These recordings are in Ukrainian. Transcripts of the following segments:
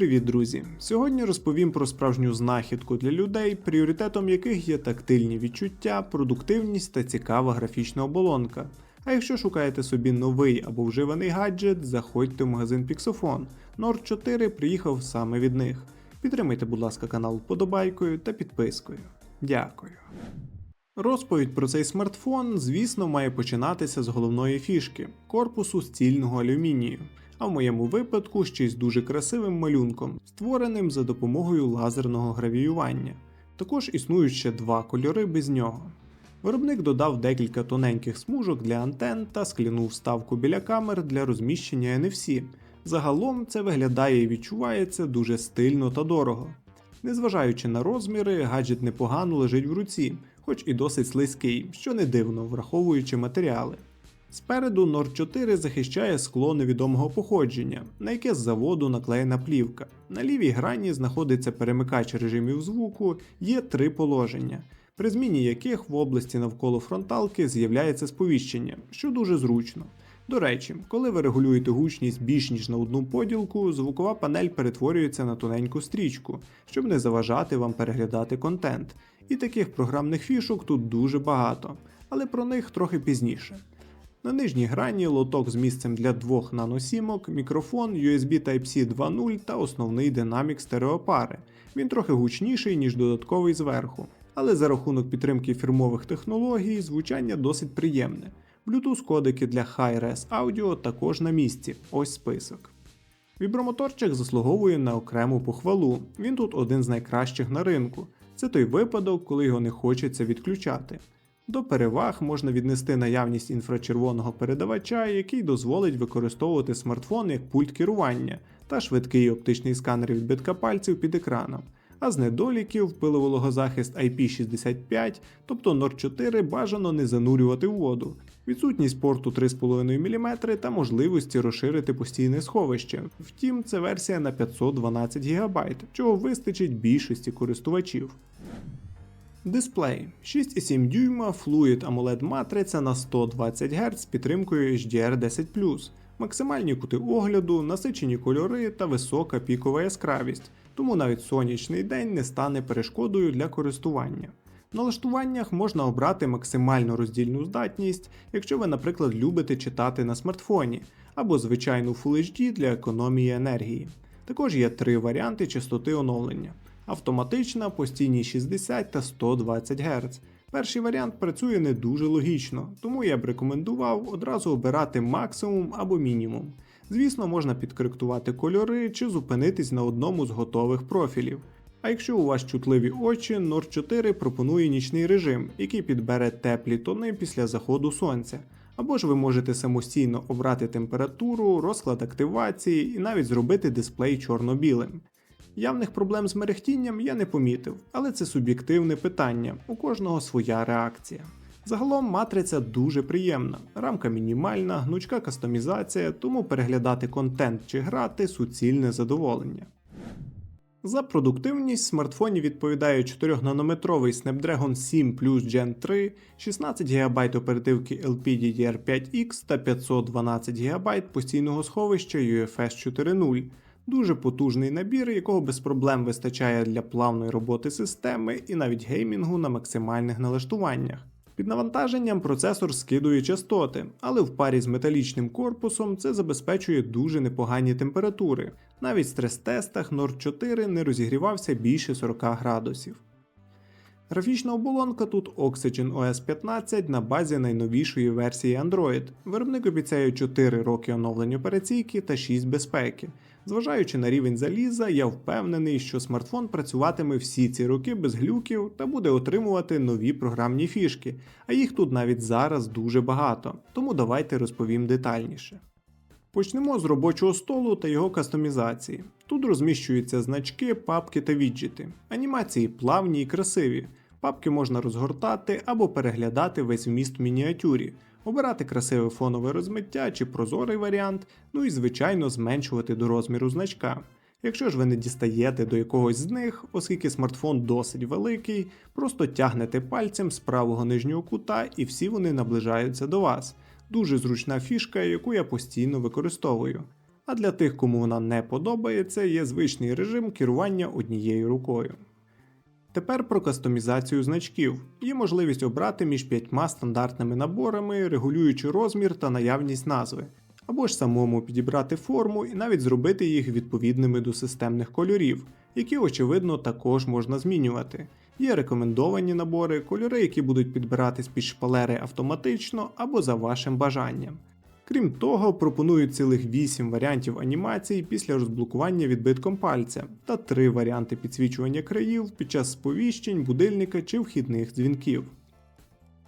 Привіт, друзі! Сьогодні розповім про справжню знахідку для людей, пріоритетом яких є тактильні відчуття, продуктивність та цікава графічна оболонка. А якщо шукаєте собі новий або вживаний гаджет, заходьте в магазин Pixofon. Nord 4 приїхав саме від них. Підтримайте, будь ласка, канал вподобайкою та підпискою. Дякую. Розповідь про цей смартфон, звісно, має починатися з головної фішки корпусу стільного алюмінію, а в моєму випадку ще й з дуже красивим малюнком, створеним за допомогою лазерного гравіювання. Також існують ще два кольори без нього. Виробник додав декілька тоненьких смужок для антен та скляну вставку біля камер для розміщення NFC. Загалом це виглядає і відчувається дуже стильно та дорого. Незважаючи на розміри, гаджет непогано лежить в руці, хоч і досить слизький, що не дивно, враховуючи матеріали. Спереду Nord 4 захищає скло невідомого походження, на яке з заводу наклеєна плівка. На лівій грані знаходиться перемикач режимів звуку, є три положення, при зміні яких в області навколо фронталки з'являється сповіщення, що дуже зручно. До речі, коли ви регулюєте гучність більш ніж на одну поділку, звукова панель перетворюється на тоненьку стрічку, щоб не заважати вам переглядати контент. І таких програмних фішок тут дуже багато, але про них трохи пізніше. На нижній грані лоток з місцем для двох наносімок, мікрофон, USB Type-C 2.0 та основний динамік стереопари. Він трохи гучніший, ніж додатковий зверху, але за рахунок підтримки фірмових технологій звучання досить приємне. Bluetooth кодики для Hi-Res Audio також на місці. Ось список. Вібромоторчик заслуговує на окрему похвалу. Він тут один з найкращих на ринку. Це той випадок, коли його не хочеться відключати. До переваг можна віднести наявність інфрачервоного передавача, який дозволить використовувати смартфон як пульт керування та швидкий оптичний сканер відбитка пальців під екраном. А з недоліків пиловологозахист IP65, тобто Nord 4 бажано не занурювати в воду, відсутність порту 3,5 мм та можливості розширити постійне сховище. Втім, це версія на 512 ГБ, чого вистачить більшості користувачів. Дисплей 6,7 дюйма Fluid AMOLED матриця на 120 Гц з підтримкою HDR10 максимальні кути огляду, насичені кольори та висока пікова яскравість, тому навіть сонячний день не стане перешкодою для користування. В налаштуваннях можна обрати максимальну роздільну здатність, якщо ви, наприклад, любите читати на смартфоні, або звичайну Full HD для економії енергії. Також є три варіанти частоти оновлення автоматична, постійні 60 та 120 Гц. Перший варіант працює не дуже логічно, тому я б рекомендував одразу обирати максимум або мінімум. Звісно, можна підкоректувати кольори чи зупинитись на одному з готових профілів. А якщо у вас чутливі очі, Nord 4 пропонує нічний режим, який підбере теплі тони після заходу сонця. Або ж ви можете самостійно обрати температуру, розклад активації і навіть зробити дисплей чорно-білим. Явних проблем з мерехтінням я не помітив, але це суб'єктивне питання, у кожного своя реакція. Загалом матриця дуже приємна, рамка мінімальна, гнучка кастомізація, тому переглядати контент чи грати суцільне задоволення. За продуктивність смартфоні відповідає 4-нанометровий Snapdragon 7 Plus Gen 3, 16 ГБ оперативки LPDDR5X та 512 ГБ постійного сховища UFS 4.0. Дуже потужний набір, якого без проблем вистачає для плавної роботи системи і навіть геймінгу на максимальних налаштуваннях. Під навантаженням процесор скидує частоти, але в парі з металічним корпусом це забезпечує дуже непогані температури. Навіть в стрес-тестах Nord 4 не розігрівався більше 40 градусів. Графічна оболонка тут Oxygen OS 15 на базі найновішої версії Android. Виробник обіцяє 4 роки оновлення операційки та 6 безпеки. Зважаючи на рівень заліза, я впевнений, що смартфон працюватиме всі ці роки без глюків та буде отримувати нові програмні фішки, а їх тут навіть зараз дуже багато, тому давайте розповім детальніше. Почнемо з робочого столу та його кастомізації. Тут розміщуються значки, папки та віджити. Анімації плавні і красиві. Папки можна розгортати або переглядати весь вміст в мініатюрі, обирати красиве фонове розмиття чи прозорий варіант, ну і звичайно зменшувати до розміру значка. Якщо ж ви не дістаєте до якогось з них, оскільки смартфон досить великий, просто тягнете пальцем з правого нижнього кута і всі вони наближаються до вас. Дуже зручна фішка, яку я постійно використовую. А для тих, кому вона не подобається, є звичний режим керування однією рукою. Тепер про кастомізацію значків. Є можливість обрати між п'ятьма стандартними наборами, регулюючи розмір та наявність назви, або ж самому підібрати форму і навіть зробити їх відповідними до системних кольорів, які, очевидно, також можна змінювати. Є рекомендовані набори, кольори, які будуть підбиратись під шпалери автоматично або за вашим бажанням. Крім того, пропонують цілих 8 варіантів анімацій після розблокування відбитком пальця та 3 варіанти підсвічування країв під час сповіщень, будильника чи вхідних дзвінків.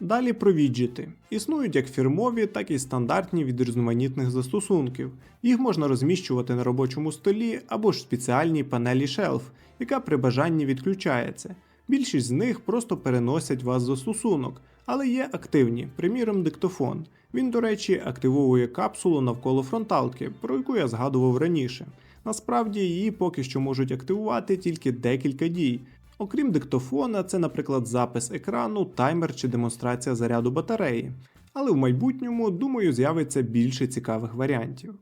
Далі про віджити. Існують як фірмові, так і стандартні від різноманітних застосунків. Їх можна розміщувати на робочому столі або ж в спеціальній панелі Shelf, яка при бажанні відключається. Більшість з них просто переносять вас в застосунок, але є активні, приміром диктофон. Він, до речі, активовує капсулу навколо фронталки, про яку я згадував раніше. Насправді її поки що можуть активувати тільки декілька дій. Окрім диктофона, це, наприклад, запис екрану, таймер чи демонстрація заряду батареї. Але в майбутньому, думаю, з'явиться більше цікавих варіантів.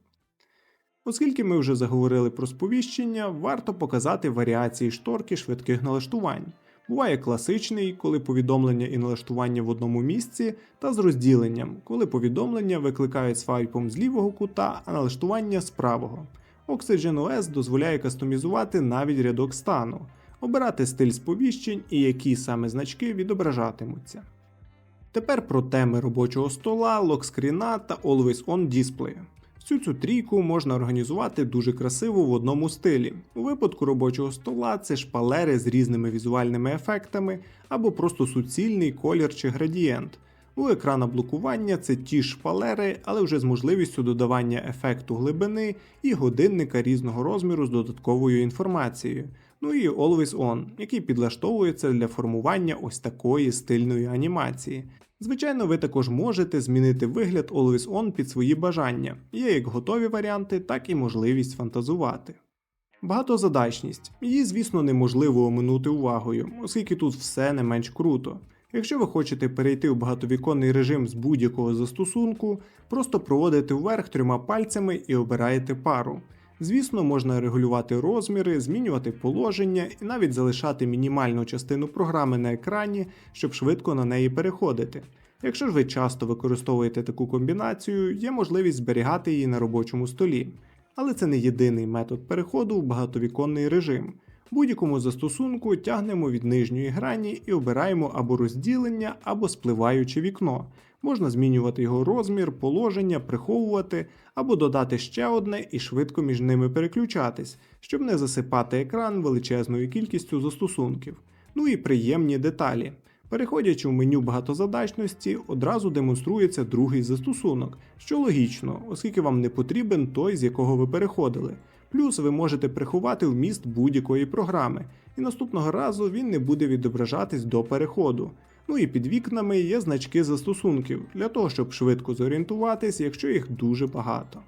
Оскільки ми вже заговорили про сповіщення, варто показати варіації шторки швидких налаштувань. Буває класичний, коли повідомлення і налаштування в одному місці, та з розділенням, коли повідомлення викликають свайпом з лівого кута, а налаштування з правого. Oxygen OS дозволяє кастомізувати навіть рядок стану, обирати стиль сповіщень і які саме значки відображатимуться. Тепер про теми робочого стола, локскріна та Always On Display. Всю цю трійку можна організувати дуже красиво в одному стилі. У випадку робочого стола це шпалери з різними візуальними ефектами або просто суцільний колір чи градієнт. У екрана блокування це ті ж шпалери, але вже з можливістю додавання ефекту глибини і годинника різного розміру з додатковою інформацією. Ну і Always On, який підлаштовується для формування ось такої стильної анімації. Звичайно, ви також можете змінити вигляд Always On під свої бажання. Є як готові варіанти, так і можливість фантазувати. Багатозадачність. Її, звісно, неможливо оминути увагою, оскільки тут все не менш круто. Якщо ви хочете перейти в багатовіконний режим з будь-якого застосунку, просто проводите вверх трьома пальцями і обираєте пару. Звісно, можна регулювати розміри, змінювати положення і навіть залишати мінімальну частину програми на екрані, щоб швидко на неї переходити. Якщо ж ви часто використовуєте таку комбінацію, є можливість зберігати її на робочому столі. Але це не єдиний метод переходу в багатовіконний режим. Будь-якому застосунку тягнемо від нижньої грані і обираємо або розділення, або спливаюче вікно. Можна змінювати його розмір, положення, приховувати, або додати ще одне і швидко між ними переключатись, щоб не засипати екран величезною кількістю застосунків. Ну і приємні деталі. Переходячи в меню багатозадачності, одразу демонструється другий застосунок, що логічно, оскільки вам не потрібен той, з якого ви переходили. Плюс ви можете приховати вміст будь-якої програми, і наступного разу він не буде відображатись до переходу. Ну і під вікнами є значки застосунків для того, щоб швидко зорієнтуватись, якщо їх дуже багато.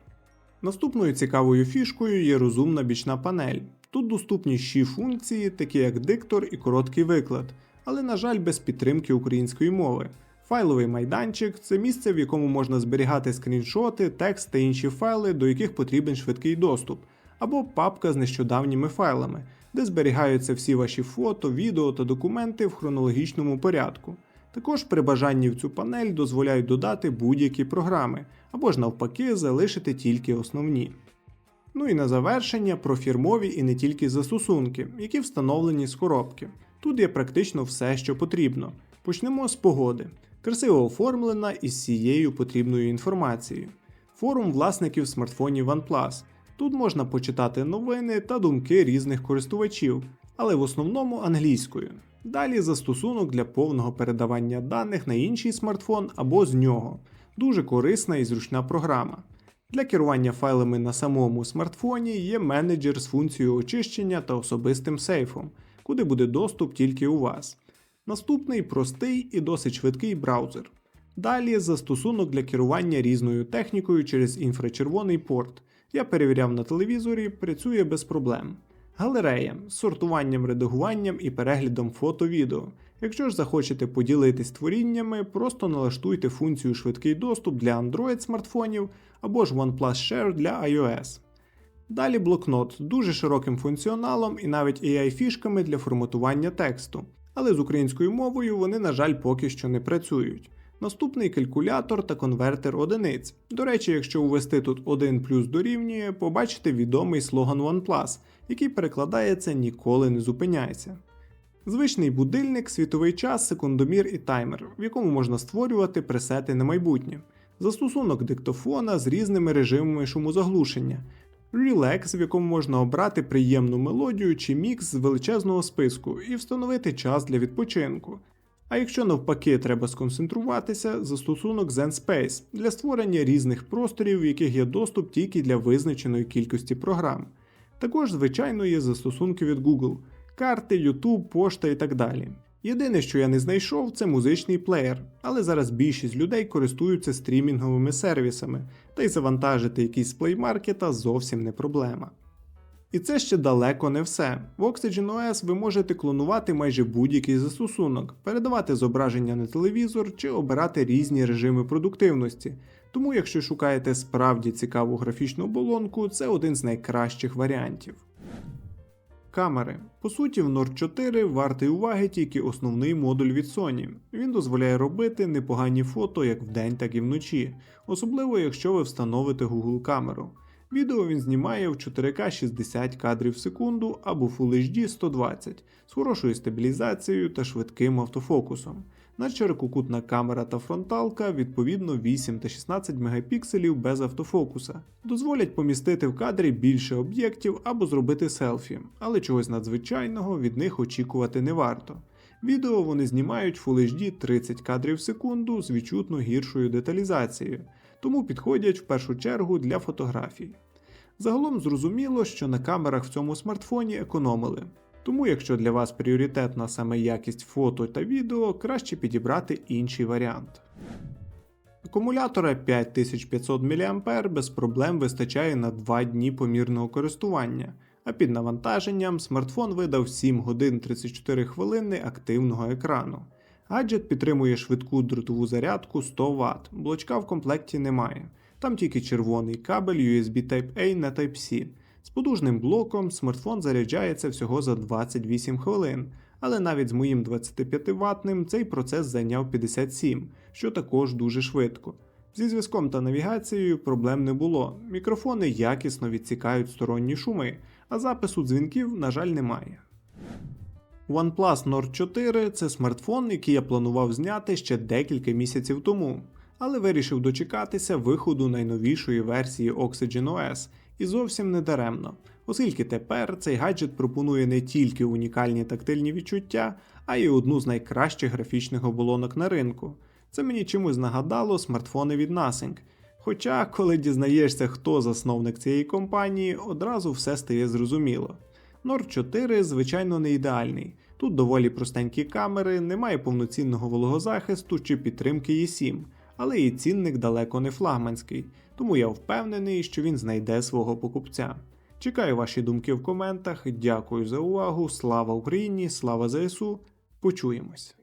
Наступною цікавою фішкою є розумна бічна панель. Тут доступні ще функції, такі як диктор і короткий виклад, але, на жаль, без підтримки української мови. Файловий майданчик це місце, в якому можна зберігати скріншоти, текст та інші файли, до яких потрібен швидкий доступ, або папка з нещодавніми файлами, де зберігаються всі ваші фото, відео та документи в хронологічному порядку. Також при бажанні в цю панель дозволяють додати будь-які програми, або ж навпаки залишити тільки основні. Ну і на завершення про фірмові і не тільки застосунки, які встановлені з коробки. Тут є практично все, що потрібно. Почнемо з погоди. Красиво оформлена із всією потрібною інформацією. Форум власників смартфонів OnePlus. Тут можна почитати новини та думки різних користувачів, але в основному англійською. Далі застосунок для повного передавання даних на інший смартфон або з нього. Дуже корисна і зручна програма. Для керування файлами на самому смартфоні є менеджер з функцією очищення та особистим сейфом, куди буде доступ тільки у вас. Наступний простий і досить швидкий браузер. Далі застосунок для керування різною технікою через інфрачервоний порт. Я перевіряв на телевізорі, працює без проблем. Галерея з сортуванням, редагуванням і переглядом фото-відео. Якщо ж захочете поділитись творіннями, просто налаштуйте функцію швидкий доступ для Android смартфонів або ж OnePlus Share для iOS. Далі блокнот дуже широким функціоналом і навіть AI-фішками для форматування тексту. Але з українською мовою вони, на жаль, поки що не працюють. Наступний калькулятор та конвертер одиниць. До речі, якщо ввести тут 1 плюс дорівнює, побачите відомий слоган OnePlus, який перекладається ніколи не зупиняйся. Звичний будильник, світовий час, секундомір і таймер, в якому можна створювати пресети на майбутнє, застосунок диктофона з різними режимами шумозаглушення, Relax, в якому можна обрати приємну мелодію чи мікс з величезного списку і встановити час для відпочинку. А якщо навпаки треба сконцентруватися, застосунок ZenSpace для створення різних просторів, в яких є доступ тільки для визначеної кількості програм. Також, звичайно, є застосунки від Google, карти, YouTube, пошта і так далі. Єдине, що я не знайшов, це музичний плеєр, але зараз більшість людей користуються стрімінговими сервісами, та й завантажити якийсь з плеймаркета зовсім не проблема. І це ще далеко не все. В Oxygen OS ви можете клонувати майже будь-який застосунок, передавати зображення на телевізор чи обирати різні режими продуктивності. Тому, якщо шукаєте справді цікаву графічну оболонку, це один з найкращих варіантів. Камери. По суті, в Nord 4 вартий уваги тільки основний модуль від Sony. Він дозволяє робити непогані фото як вдень, так і вночі, особливо якщо ви встановите Google камеру. Відео він знімає в 4К 60 кадрів в секунду або Full HD 120 з хорошою стабілізацією та швидким автофокусом. Надширококутна камера та фронталка відповідно 8 та 16 мегапікселів без автофокуса. Дозволять помістити в кадрі більше об'єктів або зробити селфі, але чогось надзвичайного від них очікувати не варто. Відео вони знімають Full HD 30 кадрів в секунду з відчутно гіршою деталізацією, тому підходять в першу чергу для фотографій. Загалом зрозуміло, що на камерах в цьому смартфоні економили. Тому, якщо для вас пріоритетна саме якість фото та відео, краще підібрати інший варіант. Акумулятора 5500 мА без проблем вистачає на 2 дні помірного користування, а під навантаженням смартфон видав 7 годин 34 хвилини активного екрану. Гаджет підтримує швидку дротову зарядку 100 Вт, блочка в комплекті немає. Там тільки червоний кабель USB Type-A на Type-C. З подужним блоком смартфон заряджається всього за 28 хвилин, але навіть з моїм 25 ватним цей процес зайняв 57, що також дуже швидко. Зі зв'язком та навігацією проблем не було. Мікрофони якісно відсікають сторонні шуми, а запису дзвінків, на жаль, немає. OnePlus Nord 4 це смартфон, який я планував зняти ще декілька місяців тому, але вирішив дочекатися виходу найновішої версії Oxygen OS і зовсім не даремно, оскільки тепер цей гаджет пропонує не тільки унікальні тактильні відчуття, а й одну з найкращих графічних оболонок на ринку. Це мені чимось нагадало смартфони від Nothing. Хоча, коли дізнаєшся, хто засновник цієї компанії, одразу все стає зрозуміло. Nord 4, звичайно, не ідеальний. Тут доволі простенькі камери, немає повноцінного вологозахисту чи підтримки E7, але і цінник далеко не флагманський, тому я впевнений, що він знайде свого покупця. Чекаю ваші думки в коментах. Дякую за увагу. Слава Україні! Слава ЗСУ! Почуємось!